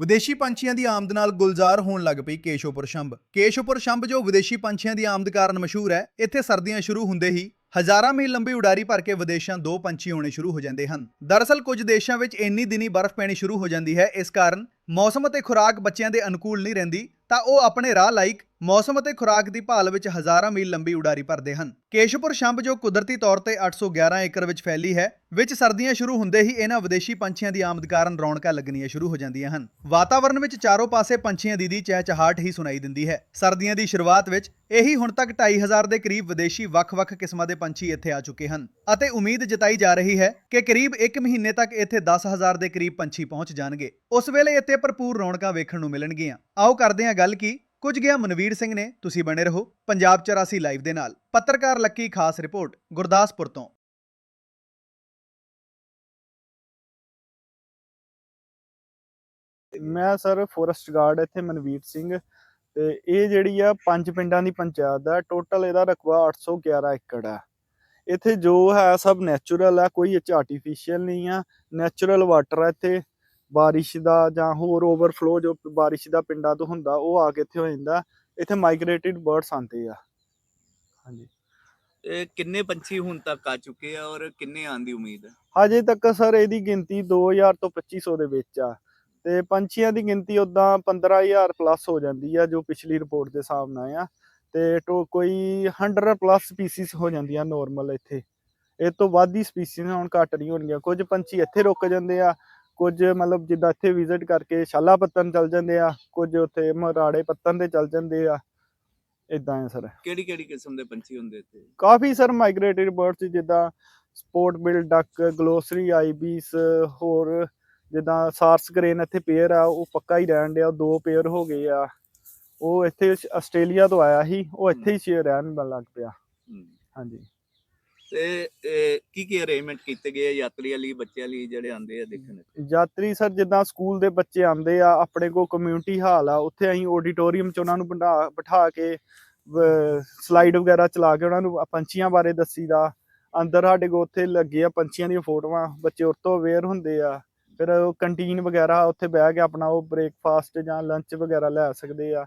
ਵਿਦੇਸ਼ੀ ਪੰਛੀਆਂ ਦੀ ਆਮਦ ਨਾਲ ਗੁਲਜ਼ਾਰ ਹੋਣ ਲੱਗ ਪਈ ਕੇਸ਼ੋਪੁਰ ਸ਼ੰਭ। ਕੇਸ਼ੋਪੁਰ ਸ਼ੰਭ ਜੋ ਵਿਦੇਸ਼ੀ ਪੰਛੀਆਂ ਦੀ ਆਮਦ ਕਾਰਨ ਮਸ਼ਹੂਰ ਹੈ, ਇੱਥੇ ਸਰਦੀਆਂ ਸ਼ੁਰੂ ਹੁੰਦੇ ਹੀ ਹਜ਼ਾਰਾਂ ਮੀਲ ਲੰਬੀ ਉਡਾਰੀ ਭਰ ਕੇ ਵਿਦੇਸ਼ਾਂ ਦੋ ਪੰਛੀ ਹੋਣੇ ਸ਼ੁਰੂ ਹੋ ਜਾਂਦੇ ਹਨ। ਦਰਅਸਲ ਕੁਝ ਦੇਸ਼ਾਂ ਵਿੱਚ ਇੰਨੀ ਦਿਨੀ ਬਰਫ਼ ਪੈਣੀ ਸ਼ੁਰੂ ਹੋ ਜਾਂਦੀ ਹੈ, ਇਸ ਕਾਰਨ ਮੌਸਮ ਅਤੇ ਖੁਰਾਕ ਬੱਚਿਆਂ ਦੇ ਅਨੁਕੂਲ ਨਹੀਂ ਰਹਿੰਦੀ, ਤਾਂ ਉਹ ਆਪਣੇ ਰਾਹ ਲਾਇਕ ਮੌਸਮ ਅਤੇ ਖੁਰਾਕ ਦੀ ਭਾਲ ਵਿੱਚ ਹਜ਼ਾਰਾਂ ਮੀਲ ਲੰਬੀ ਉਡਾਰੀ ਭਰਦੇ ਹਨ। ਕੇਸ਼ਪੁਰ ਸ਼ੰਭ, ਜੋ ਕੁਦਰਤੀ ਤੌਰ ਤੇ 811 ਏਕੜ ਵਿੱਚ ਫੈਲੀ ਹੈ, ਵਿੱਚ ਸਰਦੀਆਂ ਸ਼ੁਰੂ ਹੁੰਦੇ ਹੀ ਇਹਨਾਂ ਵਿਦੇਸ਼ੀ ਪੰਛੀਆਂ ਦੀ ਆਮਦ ਕਾਰਨ ਰੌਣਕਾਂ ਲੱਗਣੀਆਂ ਸ਼ੁਰੂ ਹੋ ਜਾਂਦੀਆਂ ਹਨ। ਵਾਤਾਵਰਣ ਵਿੱਚ ਚਾਰੋਂ ਪਾਸੇ ਪੰਛੀਆਂ ਦੀ ਦੀ ਚਹਿਚਹਾਟ ਹੀ ਸੁਣਾਈ ਦਿੰਦੀ ਹੈ। ਸਰਦੀਆਂ ਦੀ ਸ਼ੁਰੂਆਤ ਵਿੱਚ ਇਹੀ ਹੁਣ ਤੱਕ 2500 ਦੇ ਕਰੀਬ ਵਿਦੇਸ਼ੀ ਵੱਖ-ਵੱਖ ਕਿਸਮਾਂ ਦੇ ਪੰਛੀ ਇੱਥੇ ਆ ਚੁੱਕੇ ਹਨ ਅਤੇ ਉਮੀਦ ਜਤਾਈ ਜਾ ਰਹੀ ਹੈ ਕਿ ਕਰੀਬ 1 ਮਹੀਨੇ ਤੱਕ ਇੱਥੇ 10000 ਦੇ ਕਰੀਬ ਪੰਛੀ ਪਹੁੰਚ ਜਾਣਗੇ। ਉਸ ਵੇਲੇ ਇੱਥੇ ਭਰਪੂਰ ਰੌਣਕਾਂ ਵੇਖਣ ਨੂੰ ਮਿਲਣਗੀਆਂ। ਆਓ ਕਰਦੇ ਹਾਂ ਗੱਲ ਕੀ, ਕੁਝ ਗਿਆ ਮਨਵੀਰ ਸਿੰਘ ਨੇ, ਤੁਸੀਂ ਬਣੇ ਰਹੋ ਪੰਜਾਬ 84 ਲਾਈਵ ਦੇ ਨਾਲ। ਪੱਤਰਕਾਰ ਲੱਕੀ ਖਾਸ ਰਿਪੋਰਟ, ਗੁਰਦਾਸਪੁਰ ਤੋਂ। ਮੈਂ ਸਰ ਫੋਰੈਸਟ ਗਾਰਡ ਇੱਥੇ ਮਨਵੀਰ ਸਿੰਘ, ਤੇ ਇਹ ਜਿਹੜੀ ਆ ਪੰਜ ਪਿੰਡਾਂ ਦੀ ਪੰਚਾਇਤ ਦਾ ਟੋਟਲ ਇਹਦਾ ਰਕਬਾ 811 ਏਕੜ ਆ। ਇੱਥੇ ਜੋ ਹੈ ਸਭ ਨੈਚੁਰਲ ਆ, ਕੋਈ ਇਹ ਚ ਆਰਟੀਫੀਸ਼ੀਅਲ ਨਹੀਂ ਆ ਨੈਚੁਰਲ ਵਾਟਰ ਆ ਇੱਥੇ। ਬਾਰਿਸ਼ ਦਾ ਜਾਂ ਹੋਰ ਓਵਰਫਲੋ ਜੋ ਬਾਰਿਸ਼ ਦਾ ਪਿੰਡਾਂ ਤੋਂ ਹੁੰਦਾ ਉਹ ਆ ਕੇ ਇੱਥੇ ਹੋ ਜਾਂਦਾ। ਇੱਥੇ ਮਾਈਗ੍ਰੇਟਿਡ ਬਰਡਸ ਆਉਂਦੇ ਆ। ਹਾਂਜੀ। ਇਹ ਕਿੰਨੇ ਪੰਛੀ ਹੁਣ ਤੱਕ ਆ ਚੁੱਕੇ ਆ ਔਰ ਕਿੰਨੇ ਆਉਣ ਦੀ ਉਮੀਦ ਹੈ ਹਜੇ ਤੱਕ ਸਰ ਇਹਦੀ ਗਿਣਤੀ 2000 ਤੋਂ 2500 ਦੇ ਵਿੱਚ ਆ। ਤੇ ਪੰਛੀਆਂ ਦੀ ਗਿਣਤੀ ਉਦਾਂ 15000 ਪਲੱਸ ਹੋ ਜਾਂਦੀ ਆ ਜੋ ਪਿਛਲੀ ਰਿਪੋਰਟ ਦੇ ਹਿਸਾਬ ਨਾਲ ਆ। ਤੇ ਟੋ ਕੋਈ 100 ਪਲੱਸ ਸਪੀਸੀਜ਼ ਹੋ ਜਾਂਦੀਆਂ ਨਾਰਮਲ ਇੱਥੇ। ਇਹ ਤੋਂ ਵੱਧ ਹੀ ਸਪੀਸੀਜ਼ ਹੁਣ ਘੱਟ ਨਹੀਂ ਹੋਣਗੀਆਂ ਕੁਝ ਪੰਛੀ ਇੱਥੇ ਰੁਕ ਜਾਂਦੇ ਆ ਕੁਝ ਮਤਲਬ ਜਿੱਦਾਂ ਇੱਥੇ ਵਿਜ਼ਿਟ ਕਰਕੇ ਸ਼ਾਲਾ ਪੱਤਨ ਚੱਲ ਜਾਂਦੇ ਆ ਕੁਝ ਉੱਥੇ ਮਰਾੜੇ ਪੱਤਨ ਤੇ ਚੱਲ ਜਾਂਦੇ ਆ ਇਦਾਂ ਹੈ ਸਰ। ਕਿਹੜੀ ਕਿਹੜੀ ਕਿਸਮ ਦੇ ਪੰਛੀ ਹੁੰਦੇ ਇੱਥੇ? ਕਾਫੀ ਸਰ ਮਾਈਗ੍ਰੇਟਡ ਬਰਡਸ ਜਿੱਦਾਂ spot billed duck glossy ibis ਹੋਰ ਜਿੱਦਾਂ ਸਾਰਸ ਗ੍ਰੇਨ ਇੱਥੇ ਪੇਅਰ ਆ ਉਹ ਪੱਕਾ ਹੀ ਰਹਿਣ ਡਿਆ ਦੋ ਪੇਅਰ ਹੋ ਗਏ ਆ। ਉਹ ਇੱਥੇ ਆਸਟ੍ਰੇਲੀਆ ਤੋਂ ਆਇਆ ਸੀ ਉਹ ਇੱਥੇ ਹੀ ਸ਼ੇਅਰ ਰਹਿਣ ਲੱਗ ਪਿਆ। ਹਾਂਜੀ। ਤੇ ਇਹ ਕੀ ਕੀ ਅਰੇਂਜਮੈਂਟ ਕੀਤੇ ਗਏ ਆ ਯਾਤਰੀਆਂ ਲਈ, ਬੱਚਿਆਂ ਲਈ ਜਿਹੜੇ ਆਉਂਦੇ ਆ ਦੇਖਣ ਯਾਤਰੀ ਸਰ, ਜਿੱਦਾਂ ਸਕੂਲ ਦੇ ਬੱਚੇ ਆਉਂਦੇ ਆ, ਆਪਣੇ ਕੋਲ ਕਮਿਊਨਿਟੀ ਹਾਲ ਆ, ਉੱਥੇ ਅਸੀਂ ਆਡੀਟੋਰੀਅਮ 'ਚ ਉਹਨਾਂ ਨੂੰ ਬਿਠਾ ਬਿਠਾ ਕੇ ਸਲਾਈਡ ਵਗੈਰਾ ਚਲਾ ਕੇ ਉਹਨਾਂ ਨੂੰ ਪੰਛੀਆਂ ਬਾਰੇ ਦੱਸੀਦਾ। ਅੰਦਰ ਸਾਡੇ ਕੋਲ ਉੱਥੇ ਲੱਗੇ ਆ ਪੰਛੀਆਂ ਦੀਆਂ ਫੋਟੋਆਂ, ਬੱਚੇ ਉਹ ਤੋਂ ਅਵੇਅਰ ਹੁੰਦੇ ਆ। ਫਿਰ ਕੰਟੀਨ ਵਗੈਰਾ ਉੱਥੇ ਬਹਿ ਕੇ ਆਪਣਾ ਉਹ ਬ੍ਰੇਕਫਾਸਟ ਜਾਂ ਲੰਚ ਵਗੈਰਾ ਲੈ ਸਕਦੇ ਆ।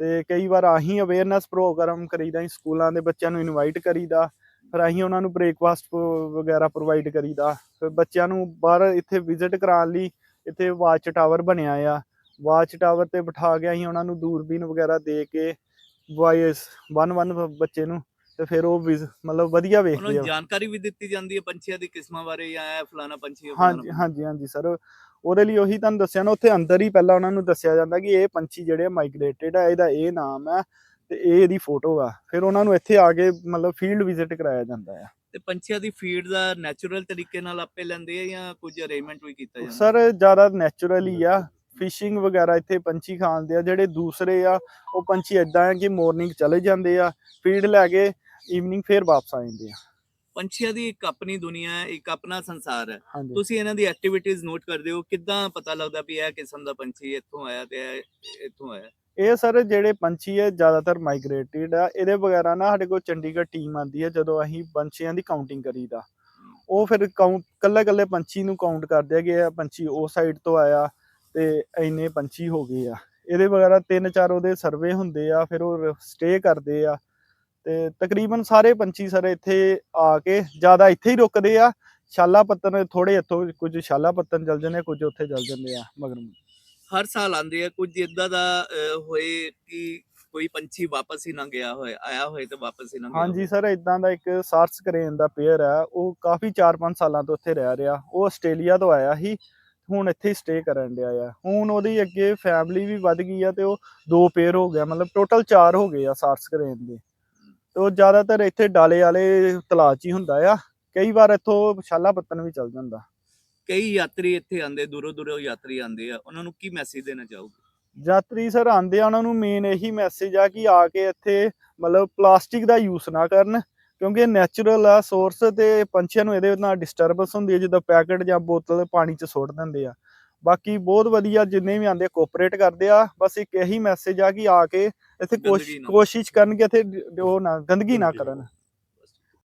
ਤੇ ਕਈ ਵਾਰ ਆਹੀਂ ਅਵੇਅਰਨੈਸ ਪ੍ਰੋਗਰਾਮ ਕਰੀਦਾ, ਅਸੀਂ ਸਕੂਲਾਂ ਦੇ ਬੱਚਿਆਂ ਨੂੰ ਇਨਵਾਈਟ ਕਰੀਦਾ। ਅਸੀਂ ਉਹਨਾਂ ਨੂੰ ਬ੍ਰੇਕਫਾਸਟ ਵਗੈਰਾ ਪ੍ਰੋਵਾਈਡ ਕਰੀਦਾ। ਫਿਰ ਬੱਚਿਆਂ ਨੂੰ ਬਾਹਰ ਇੱਥੇ ਵਿਜ਼ਿਟ ਕਰਾਉਣ ਲਈ ਇੱਥੇ ਵਾਚ ਟਾਵਰ ਬਣਿਆ ਆ। ਵਾਚ ਟਾਵਰ ਤੇ ਬਿਠਾ ਕੇ ਅਸੀਂ ਉਹਨਾਂ ਨੂੰ ਦੂਰਬੀਨ ਵਗੈਰਾ ਦੇ ਕੇ ਵਾਇਸ ਵਨ ਵਨ ਬੱਚੇ ਨੂੰ ਤੇ ਫਿਰ ਉਹ ਮਤਲਬ ਵਧੀਆ ਉਹਨਾਂ ਵੇਖਦੇ ਨੂੰ ਆ ਜਾਣਕਾਰੀ ਵੀ ਦਿੱਤੀ ਜਾਂਦੀ ਹੈ ਪੰਛੀਆਂ ਦੀ ਕਿਸਮਾਂ ਬਾਰੇ ਜਾਂ ਇਹ ਫਲਾਣਾ ਪੰਛੀ ਹਾਂਜੀ ਹਾਂਜੀ ਹਾਂਜੀ ਸਰ ਉਹਦੇ ਲਈ ਉਹੀ ਤੁਹਾਨੂੰ ਦੱਸਿਆ ਨਾ ਉੱਥੇ ਅੰਦਰ ਹੀ ਪਹਿਲਾਂ ਉਹਨਾਂ ਨੂੰ ਦੱਸਿਆ ਜਾਂਦਾ ਕਿ ਇਹ ਪੰਛੀ ਜਿਹੜੇ ਮਾਈਗ੍ਰੇਟਡ ਆ ਇਹਦਾ ਇਹ ਨਾਮ ਹੈ ਤੇ ਇਹ ਇਹਦੀ ਫੋਟੋ ਆ। ਫਿਰ ਉਹਨਾਂ ਨੂੰ ਇੱਥੇ ਆ ਕੇ ਮਤਲਬ ਫੀਲਡ ਵਿਜ਼ਿਟ ਕਰਾਇਆ ਜਾਂਦਾ ਆ। ਤੇ ਪੰਛੀਆਂ ਦੀ ਫੀਡ ਦਾ ਨੈਚੁਰਲ ਤਰੀਕੇ ਨਾਲ ਆਪੇ ਲੈਂਦੇ ਆ ਜਾਂ ਕੁਝ ਅਰੇਂਜਮੈਂਟ ਵੀ ਕੀਤਾ ਜਾਂਦਾ? ਸਰ ਜ਼ਿਆਦਾ ਨੈਚੁਰਲ ਹੀ ਆ। ਫਿਸ਼ਿੰਗ ਵਗੈਰਾ ਇੱਥੇ ਪੰਛੀ ਖਾਂਦੇ ਆ। ਜਿਹੜੇ ਦੂਸਰੇ ਆ ਉਹ ਪੰਛੀ ਇਦਾਂ ਆ ਕਿ ਮਾਰਨਿੰਗ ਚਲੇ ਜਾਂਦੇ ਆ ਫੀਡ ਲੈ ਕੇ ਈਵਨਿੰਗ ਫੇਰ ਵਾਪਸ ਆ ਜਾਂਦੇ ਆ। ਪੰਛੀਆਂ ਦੀ ਇੱਕ ਆਪਣੀ ਦੁਨੀਆ ਹੈ ਇੱਕ ਆਪਣਾ ਸੰਸਾਰ ਹੈ। ਹਾਂਜੀ। ਤੁਸੀਂ ਇਹਨਾਂ ਦੀ ਐਕਟੀਵਿਟੀਜ਼ ਨੋਟ ਕਰਦੇ ਹੋ। ਕਿੱਦਾਂ ਪਤਾ ਲੱਗਦਾ ਵੀ ਇਹ ਕਿਸਮ ਦਾ ਪੰਛੀ ਇੱਥੋਂ ਆਇਆ ਤੇ ਇਹ ਇੱਥੋਂ ਆਇਆ? ਇਹ ਸਰ ਜਿਹੜੇ ਪੰਛੀ ਹੈ ਜ਼ਿਆਦਾਤਰ ਮਾਈਗ੍ਰੇਟਿਡ ਆ, ਇਹਦੇ ਵਗੈਰਾ ਨਾ ਸਾਡੇ ਕੋਲ ਚੰਡੀਗੜ੍ਹ ਟੀਮ ਆਂਦੀ ਹੈ ਜਦੋਂ ਅਸੀਂ ਪੰਛੀਆਂ ਦੀ ਕਾਊਂਟਿੰਗ ਕਰੀਦਾ। ਉਹ ਫਿਰ ਕਾਊਂਟ ਕੱਲੇ ਕੱਲੇ ਪੰਛੀ ਨੂੰ ਕਾਊਂਟ ਕਰਦੇ ਆ ਕਿ ਇਹ ਪੰਛੀ ਉਸ ਸਾਈਡ ਤੋਂ ਆਇਆ ਤੇ ਇੰਨੇ ਪੰਛੀ ਹੋ ਗਏ ਆ। ਇਹਦੇ ਵਗੈਰਾ ਤਿੰਨ ਚਾਰ ਉਹਦੇ ਸਰਵੇ ਹੁੰਦੇ ਆ, ਫਿਰ ਉਹ ਸਟੇ ਕਰਦੇ ਆ। ਤੇ ਤਕਰੀਬਨ ਸਾਰੇ ਪੰਛੀ ਸਰ ਇੱਥੇ ਆ ਕੇ ਜ਼ਿਆਦਾ ਇੱਥੇ ਹੀ ਰੁਕਦੇ ਆ ਸ਼ਾਲਾ ਪੱਤਨ ਥੋੜੇ ਇੱਥੋਂ ਕੁਝ ਸ਼ਾਲਾ ਪੱਤਨ ਚੱਲ ਜਾਂਦੇ ਆ, ਕੁਝ ਉੱਥੇ ਜਲ ਜਾਂਦੇ ਆ, ਮਗਰ। ਹਰ ਸਾਲ ਆਉਂਦੇ ਆ ਕੁਝ ਇਦਾਂ ਦਾ ਹੋਏ ਕਿ ਕੋਈ ਪੰਛੀ ਵਾਪਸ ਹੀ ਨਾ ਗਿਆ ਹੋਏ ਆਇਆ ਹੋਏ ਤੇ ਵਾਪਸ ਹੀ ਨਾ ਗਿਆ ਹਾਂਜੀ। ਸਰ ਇਦਾਂ ਦਾ ਇੱਕ ਸਾਰਸ ਕਰੇਨ ਦਾ ਪੇਅਰ ਹੈ ਉਹ ਕਾਫੀ 4-5 ਸਾਲਾਂ ਤੋਂ ਇੱਥੇ ਰਹਿ ਰਿਹਾ। ਉਹ ਆਸਟ੍ਰੇਲੀਆ ਤੋਂ ਆਇਆ ਸੀ ਹੁਣ ਇੱਥੇ ਸਟੇ ਕਰਨ ਡਿਆ ਆ। ਹੁਣ ਉਹਦੀ ਅੱਗੇ ਫੈਮਿਲੀ ਵੀ ਵੱਧ ਗਈ ਆ ਤੇ ਉਹ ਦੋ ਪੇਅਰ ਹੋ ਗਿਆ ਮਤਲਬ ਟੋਟਲ 4 ਹੋ ਗਏ ਆ ਸਾਰਸ ਕਰੇਨ ਦੇ। ਤੇ ਉਹ ਜ਼ਿਆਦਾਤਰ ਇੱਥੇ ਡਾਲੇ ਵਾਲੇ ਤਲਾਅ 'ਚ ਹੀ ਹੁੰਦਾ ਆ। ਕਈ ਵਾਰ ਇੱਥੋਂ ਸ਼ਾਲਾ ਪੱਤਨ ਵੀ ਚੱਲ ਜਾਂਦਾ। ਕਈ ਯਾਤਰੀ ਇੱਥੇ ਆਉਂਦੇ ਦੂਰੋਂ ਦੂਰੋਂ ਯਾਤਰੀ ਆਉਂਦੇ ਆ ਉਹਨਾਂ ਨੂੰ ਕੀ ਮੈਸੇਜ ਦੇਣਾ ਚਾਹੋਗੇ? ਯਾਤਰੀ ਸਰ ਆਂਦੇ ਆ ਉਹਨਾਂ ਨੂੰ ਮੇਨ ਇਹੀ ਮੈਸੇਜ ਆ ਕਿ ਆ ਕੇ ਇੱਥੇ ਮਤਲਬ ਪਲਾਸਟਿਕ ਦਾ ਯੂਜ਼ ਨਾ ਕਰਨ ਕਿਉਂਕਿ ਨੈਚੁਰਲ ਆ ਸੋਰਸ ਤੇ ਪੰਛੀਆਂ ਨੂੰ ਇਹਦੇ ਨਾਲ ਡਿਸਟਰਬੈਂਸ ਹੁੰਦੀ ਹੈ ਜਦੋਂ ਪੈਕਟ ਜਾਂ ਬੋਤਲ ਪਾਣੀ 'ਚ ਸੁੱਟ ਦਿੰਦੇ ਆ। ਬਾਕੀ ਬਹੁਤ ਵਧੀਆ ਜਿੰਨੇ ਵੀ ਆਂਦੇ ਕੋਆਪਰੇਟ ਕਰਦੇ ਆ ਬਸ ਇੱਕ ਇਹੀ ਮੈਸੇਜ ਆ ਕਿ ਆ ਕੇ ਇੱਥੇ ਕੋਸ਼ਿਸ਼ ਕਰਨ ਕਿ ਇੱਥੇ ਉਹ ਨਾ ਗੰਦਗੀ ਨਾ ਕਰਨ।